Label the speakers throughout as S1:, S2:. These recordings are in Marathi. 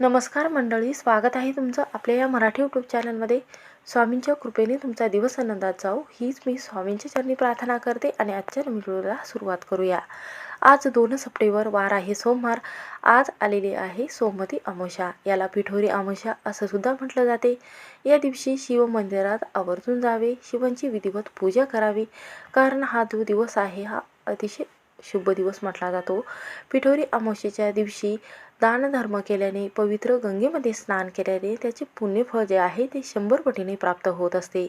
S1: नमस्कार मंडळी स्वागत आहे तुमचं आपल्या या मराठी यूट्यूब चॅनलमध्ये स्वामींच्या कृपेने तुमचा दिवस आनंदात जाऊ हीच मी स्वामींच्या चरणी प्रार्थना करते आणि आजच्या व्हिडिओला सुरुवात करूया. आज दोन सप्टेंबर वार आहे सोमवार. आज आलेली आहे सोमवती अमावस्या. याला पिठोरी अमावस्या असं सुद्धा म्हटलं जाते. या दिवशी शिव मंदिरात आवर्जून जावे. शिवांची विधिवत पूजा करावी. कारण हा जो दिवस आहे हा अतिशय शुभ दिवस म्हटला जातो. पिठोरी अमावस्येच्या दिवशी दानधर्म केल्याने पवित्र गंगेमध्ये स्नान केल्याने त्याचे पुण्यफळ जे आहे ते शंभर पटीने प्राप्त होत असते.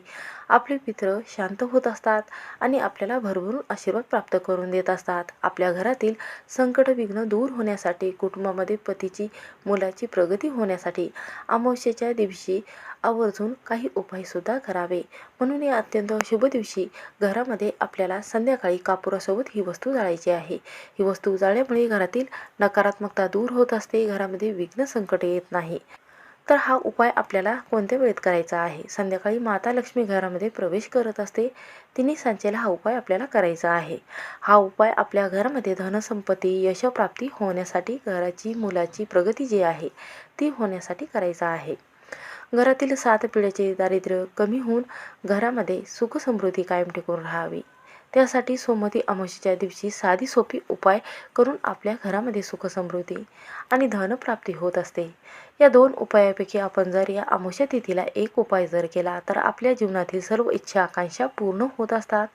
S1: आपले मित्र शांत होत असतात आणि आपल्याला भरभरून आशीर्वाद प्राप्त करून देत असतात. आपल्या घरातील संकट विघ्न दूर होण्यासाठी कुटुंबामध्ये पतीची मुलाची प्रगती होण्यासाठी अमावस्येच्या दिवशी आवर्जून काही उपायसुद्धा करावे. म्हणून या अत्यंत शुभ दिवशी घरामध्ये आपल्याला संध्याकाळी कापुरासोबत ही वस्तू जाळायची आहे. ही वस्तू जाळल्यामुळे घरातील नकारात्मकता दूर होत असते. घरामध्ये विघ्न संकट येत नाही. तर हा उपाय आपल्याला कोणत्या वेळेत करायचा आहे? संध्याकाळी माता लक्ष्मी घरामध्ये प्रवेश करत असते तिने सांजेला हा उपाय आपल्याला करायचा आहे. हा उपाय आपल्या घरामध्ये धनसंपत्ती यशप्राप्ती होण्यासाठी घराची मुलाची प्रगती जी आहे ती होण्यासाठी करायचा आहे. घरातील सात पिढ्याचे दारिद्र्य कमी होऊन घरामध्ये सुखसमृद्धी कायम टिकून राहावी. त्यासाठी सोमवती अमावस्येच्या दिवशी साधी सोपी उपाय करून आपल्या घरामध्ये सुखसमृद्धी आणि धनप्राप्ती होत असते. या दोन उपायापैकी आपण जर या अमावस्या तिथीला एक उपाय जर केला तर आपल्या जीवनातील सर्व इच्छा आकांक्षा पूर्ण होत असतात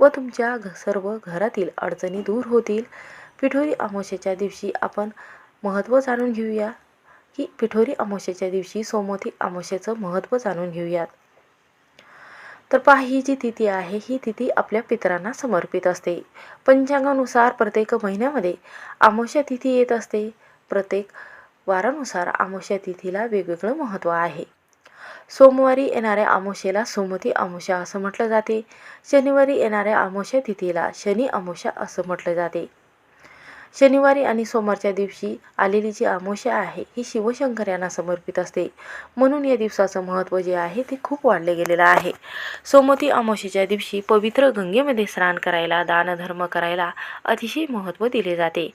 S1: व तुमच्या घ सर्व घरातील अडचणी दूर होतील. पिठोरी अमावस्येच्या दिवशी आपण महत्त्व जाणून घेऊया की पिठोरी अमावस्येच्या दिवशी सोमवती अमावस्येचं महत्त्व जाणून घेऊयात. तर पहा ही जी तिथी आहे ही तिथी आपल्या पितरांना समर्पित असते. पंचांगानुसार प्रत्येक महिन्यामध्ये आमोश्या तिथी येत असते. प्रत्येक वारानुसार आमोश्या तिथीला वेगवेगळं महत्त्व आहे. सोमवारी येणाऱ्या आमोशेला सोमती अमोशा असं म्हटलं जाते. शनिवारी येणाऱ्या आमोशा तिथीला शनी अमोशा असं म्हटलं जाते. शनिवारी आणि सोमवारच्या दिवशी आलेली जी अमावस्या आहे ही शिवशंकर यांना समर्पित असते. म्हणून या दिवसाचं महत्त्व जे आहे ते खूप वाढले गेलेलं आहे. सोमती अमावस्येच्या दिवशी पवित्र गंगेमध्ये स्नान करायला दानधर्म करायला अतिशय महत्त्व दिले जाते.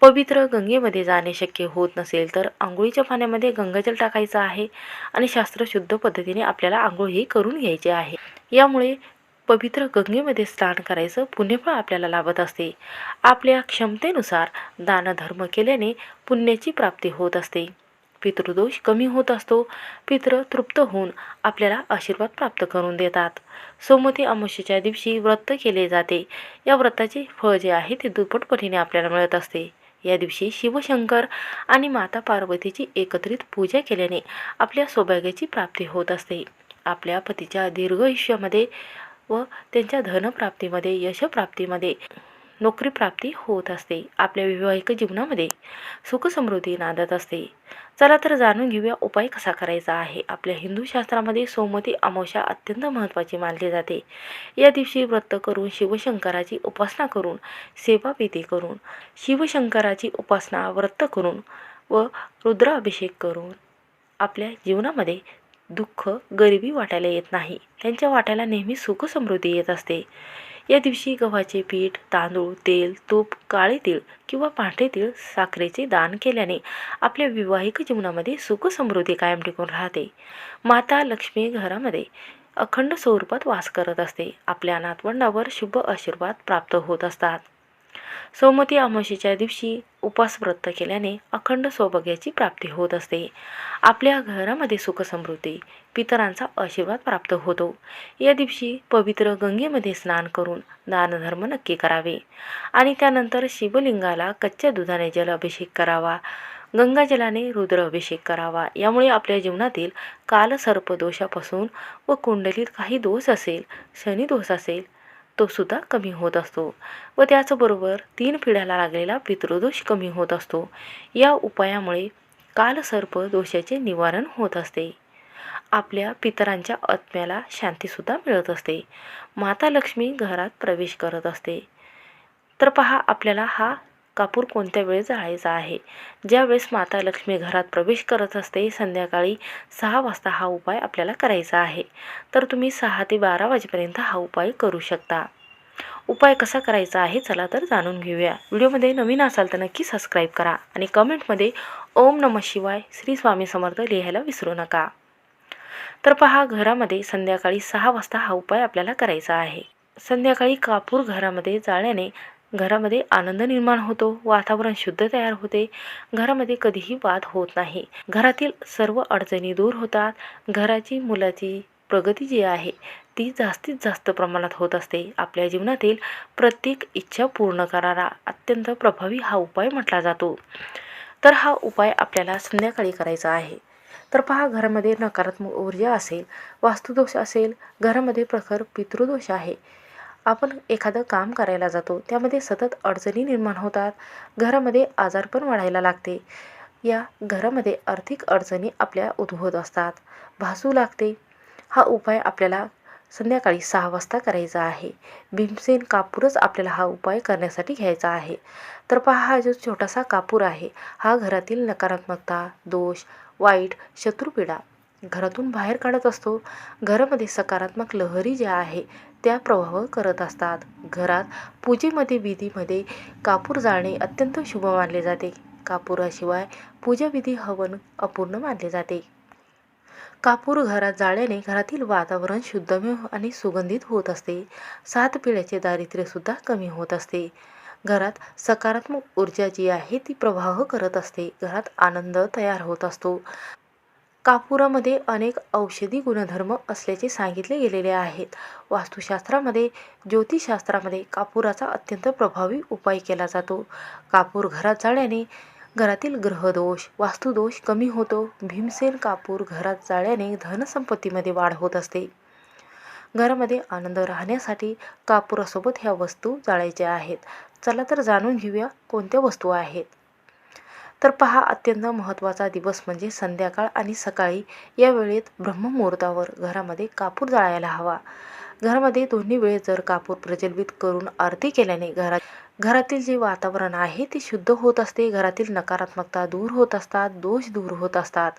S1: पवित्र गंगेमध्ये जाणे शक्य होत नसेल तर आंघोळीच्या पाण्यामध्ये गंगाजल टाकायचं आहे आणि शास्त्रशुद्ध पद्धतीने आपल्याला आंघोळही करून घ्यायची आहे. यामुळे पवित्र गंगेमध्ये स्नान करायचं पुण्यफळ आपल्याला लाभत असते. आपल्या क्षमतेनुसार दानधर्म केल्याने पुण्याची प्राप्ती होत असते. पितृदोष कमी होत असतो. पितृ तृप्त होऊन आपल्याला आशीर्वाद प्राप्त करून देतात. सोमती अमावस्येच्या दिवशी व्रत केले जाते. या व्रताचे फळ जे आहे ते दुप्पट पटीने आपल्याला मिळत असते. या दिवशी शिवशंकर आणि माता पार्वतीची एकत्रित पूजा केल्याने आपल्या सौभाग्याची प्राप्ती होत असते. आपल्या पतीच्या दीर्घ आयुष्यामध्ये व त्यांच्या धनप्राप्तीमध्ये यशप्राप्तीमध्ये नोकरीप्राप्ती होत असते. आपल्या वैवाहिक जीवनामध्ये सुखसमृद्धी नांदत असते. चला तर जाणून घेऊया उपाय कसा करायचा आहे. आपल्या हिंदू शास्त्रामध्ये सोमती अमावस्या अत्यंत महत्त्वाची मानली जाते. या दिवशी व्रत करून शिवशंकराची उपासना करून सेवाविधी करून शिवशंकराची उपासना व्रत करून व रुद्राभिषेक करून आपल्या जीवनामध्ये दुःख गरिबी वाटायला येत नाही. त्यांच्या वाट्याला नेहमी सुखसमृद्धी येत असते. या दिवशी गव्हाचे पीठ तांदूळ तेल तूप काळे तीळ किंवा पांढरे तीळ साखरेचे दान केल्याने आपल्या विवाहिक जीवनामध्ये सुखसमृद्धी कायम टिकून राहते. माता लक्ष्मी घरामध्ये अखंड स्वरूपात वास करत असते. आपल्या नातवंडावर शुभ आशीर्वाद प्राप्त होत असतात. सोमती अमावस्येच्या दिवशी उपास व्रत केल्याने अखंड सौभाग्याची प्राप्ती होत असते. आपल्या घरामध्ये सुखसमृद्धी पितरांचा आशीर्वाद प्राप्त होतो. या दिवशी पवित्र गंगेमध्ये स्नान करून दानधर्म नक्की करावे आणि त्यानंतर शिवलिंगाला कच्च्या दुधाने जल अभिषेक करावा गंगाजलाने रुद्र अभिषेक करावा. यामुळे आपल्या जीवनातील कालसर्पदोषापासून व कुंडलीत काही दोष असेल शनी दोष असेल तोसुद्धा कमी होत असतो व त्याचबरोबर तीन पिढ्याला लागलेला पितृदोष कमी होत असतो. या उपायामुळे कालसर्प दोषाचे निवारण होत असते. आपल्या पितरांच्या आत्म्याला शांतीसुद्धा मिळत असते. माता लक्ष्मी घरात प्रवेश करत असते. तर पहा आपल्याला हा कापूर कोणत्या वेळेस जाळायचा आहे? ज्यावेळेस माता लक्ष्मी घरात प्रवेश करत असते संध्याकाळी सहा वाजता हा उपाय आपल्याला करायचा आहे. तर तुम्ही सहा ते बारा वाजेपर्यंत हा उपाय करू शकता. उपाय कसा करायचा आहे चला तर जाणून घेऊया. व्हिडिओमध्ये नवीन असाल तर नक्की सबस्क्राईब करा आणि कमेंटमध्ये ओम नम शिवाय श्री स्वामी समर्थ लिहायला विसरू नका. तर पहा घरामध्ये संध्याकाळी सहा वाजता हा उपाय आपल्याला करायचा आहे. संध्याकाळी कापूर घरामध्ये जाळल्याने घरामध्ये आनंद निर्माण होतो वातावरण शुद्ध तयार होते. घरामध्ये कधीही वाद होत नाही. घरातील सर्व अडचणी दूर होतात. घराची मुलाची प्रगती जी आहे ती जास्तीत जास्त प्रमाणात होत असते. आपल्या जीवनातील प्रत्येक इच्छा पूर्ण करायला अत्यंत प्रभावी हा उपाय म्हटला जातो. तर हा उपाय आपल्याला संध्याकाळी करायचा आहे. तर पहा घरामध्ये नकारात्मक ऊर्जा असेल वास्तुदोष असेल घरामध्ये प्रखर पितृदोष आहे. आपण एखादं काम करायला जातो त्यामध्ये सतत अडचणी निर्माण होतात. घरामध्ये आजारपण वाढायला लागते. या घरामध्ये आर्थिक अडचणी आपल्या उद्भवत असतात. भासू लागते. हा उपाय आपल्याला संध्याकाळी सहा वाजता करायचा आहे. भीमसेन कापूरच आपल्याला हा उपाय करण्यासाठी घ्यायचा आहे. तर पहा हा जो छोटासा कापूर आहे हा घरातील नकारात्मकता दोष वाईट शत्रुपीडा घरातून बाहेर काढत असतो. घरामध्ये सकारात्मक लहरी ज्या आहे त्या प्रभाव करत असतात. घरात पूजेमध्ये विधीमध्ये कापूर जाळणे अत्यंत शुभ मानले जाते. कापुराशिवाय पूजाविधी हवन अपूर्ण मानले जाते. कापूर घरात जाळल्याने घरातील वातावरण शुद्धमय आणि सुगंधित होत असते. सात पिढ्याचे दारिद्र्यसुद्धा कमी होत असते. घरात सकारात्मक ऊर्जा जी आहे ती प्रवाह करत असते. घरात आनंद तयार होत असतो. कापुरामध्ये अनेक औषधी गुणधर्म असल्याचे सांगितले गेलेले आहेत. वास्तुशास्त्रामध्ये ज्योतिषशास्त्रामध्ये कापुराचा अत्यंत प्रभावी उपाय केला जातो. कापूर घरात जाळल्याने घरातील ग्रहदोष वास्तुदोष कमी होतो. भीमसेन कापूर घरात जाळ्याने धनसंपत्तीमध्ये वाढ होत असते. घरामध्ये आनंद राहण्यासाठी कापुरासोबत ह्या वस्तू जाळायच्या आहेत. चला तर जाणून घेऊया कोणत्या वस्तू आहेत. तर पहा अत्यंत महत्त्वाचा दिवस म्हणजे संध्याकाळ आणि सकाळी. या वेळेत ब्रह्ममुहूर्तावर घरामध्ये कापूर जाळायला हवा. घरामध्ये दोन्ही वेळेस जर कापूर प्रज्वलित करून आरती केल्याने घरात घरातील जे वातावरण आहे ते शुद्ध होत असते. घरातील नकारात्मकता दूर होत असतात दोष दूर होत असतात.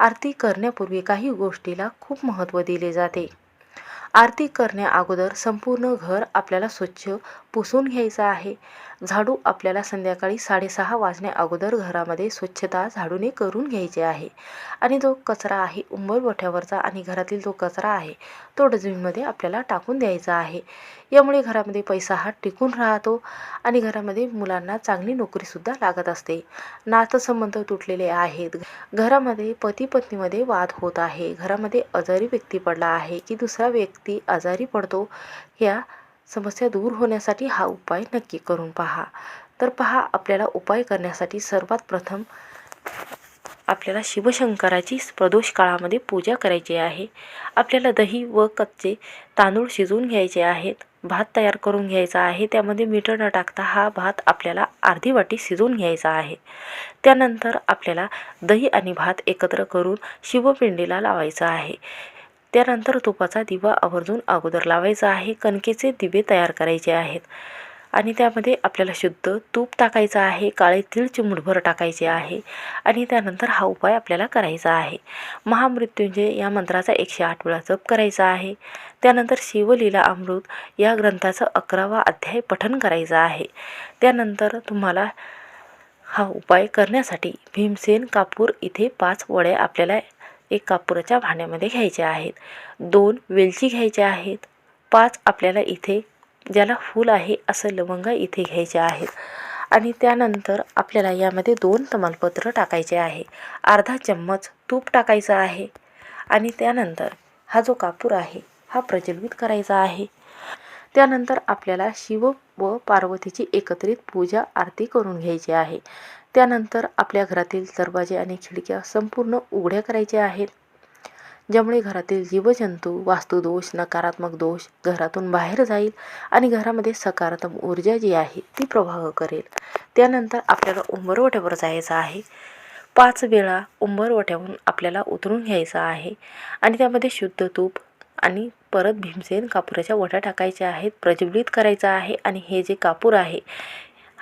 S1: आरती करण्यापूर्वी काही गोष्टीला खूप महत्त्व दिले जाते. आरती करण्या अगोदर संपूर्ण घर आपल्याला स्वच्छ पुसून घ्यायचं आहे. झाडू आपल्याला संध्याकाळी साडेसहा वाजण्या अगोदर घरामध्ये स्वच्छता झाडूने करून घ्यायची आहे. आणि जो कचरा आहे उंबरवठ्यावरचा आणि घरातील जो कचरा आहे तो डस्टबिनमध्ये आपल्याला टाकून द्यायचा आहे. यामुळे घरामध्ये पैसा हा टिकून राहतो आणि घरामध्ये मुलांना चांगली नोकरीसुद्धा लागत असते. नातसंबंध तुटलेले आहेत. घरामध्ये पती पत्नीमध्ये वाद होत आहे. घरामध्ये आजारी व्यक्ती पडला आहे की दुसरा व्यक्ती आजारी पडतो ह्या समस्या दूर होण्यासाठी हा उपाय नक्की करून पहा. तर पहा आपल्याला उपाय करण्यासाठी सर्वात प्रथम आपल्याला शिवशंकराची प्रदोष काळामध्ये पूजा करायची आहे. आपल्याला दही व कच्चे तांदूळ शिजवून घ्यायचे आहेत. भात तयार करून घ्यायचा आहे. त्यामध्ये मीठ न टाकता हा भात आपल्याला अर्धी वाटी शिजवून घ्यायचा आहे. त्यानंतर आपल्याला दही आणि भात एकत्र करून शिवपिंडीला लावायचा आहे. त्यानंतर तुपाचा दिवा आवर्जून अगोदर लावायचा आहे. कणकेचे दिवे तयार करायचे आहेत. आणि त्यामध्ये आपल्याला शुद्ध तूप टाकायचं आहे. काळे तीळ चिमुटभर टाकायचे आहे. आणि त्यानंतर हा उपाय आपल्याला करायचा आहे. महामृत्युंजय या मंत्राचा एकशे आठ वेळा जप करायचा आहे. त्यानंतर शिवलीला अमृत या ग्रंथाचं अकरावा अध्याय पठन करायचा आहे. त्यानंतर तुम्हाला हा उपाय करण्यासाठी भीमसेन कापूर इथे पाच वड्या आपल्याला एक कापुराच्या भांड्यामध्ये घ्यायच्या आहेत. दोन वेलची घ्यायच्या आहेत. पाच आपल्याला इथे ज्याला फूल आहे असं लवंगा इथे घ्यायचे आहेत. आणि त्यानंतर आपल्याला यामध्ये दोन तमालपत्र टाकायचे आहे. अर्धा चम्मच तूप टाकायचं आहे. आणि त्यानंतर हा जो कापूर आहे हा प्रज्वलित करायचा आहे. त्यानंतर आपल्याला शिव व पार्वतीची एकत्रित पूजा आरती करून घ्यायची आहे. त्यानंतर आपल्या घरातील दरवाजे आणि खिडक्या संपूर्ण उघड्या करायच्या आहेत. ज्यामुळे घरातील जीवजंतू वास्तुदोष नकारात्मक दोष घरातून बाहेर जाईल आणि घरामध्ये सकारात्मक ऊर्जा जी आहे ती प्रवाह करेल. त्यानंतर आपल्याला उंबरवट्यावर जायचं आहे. पाच वेळा उंबरवट्यावरून आपल्याला उतरून घ्यायचं आहे आणि त्यामध्ये शुद्ध तूप आणि परत भीमसेन कापुराच्या वट्या टाकायच्या आहेत प्रज्वलित करायचं आहे आणि हे जे कापूर आहे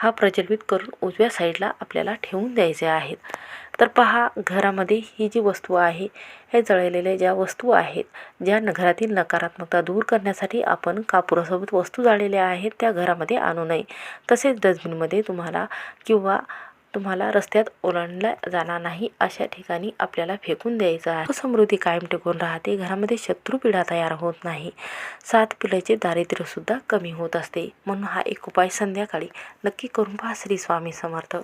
S1: हा प्रज्वलित करून उजव्या साईडला आपल्याला ठेवून द्यायचे आहेत. तर पहा घरामध्ये ही जी वस्तू आहे हे जळलेल्या ज्या वस्तू आहेत ज्या न घरातील नकारात्मकता दूर करण्यासाठी आपण कापुरासोबत वस्तू जाळलेल्या आहेत त्या घरामध्ये आणू नये. तसेच डस्टबिनमध्ये तुम्हाला किंवा तुम्हाला रस्त्यात ओलांडला जाणार नाही अशा ठिकाणी आपल्याला फेकून द्यायचं आहे. समृद्धी कायम टिकून राहते. घरामध्ये शत्रुपिढा तयार होत नाही. सात पिढ्याचे दारिद्र्यसुद्धा कमी होत असते. म्हणून हा एक उपाय संध्याकाळी नक्की करून पहा श्री स्वामी समर्थ.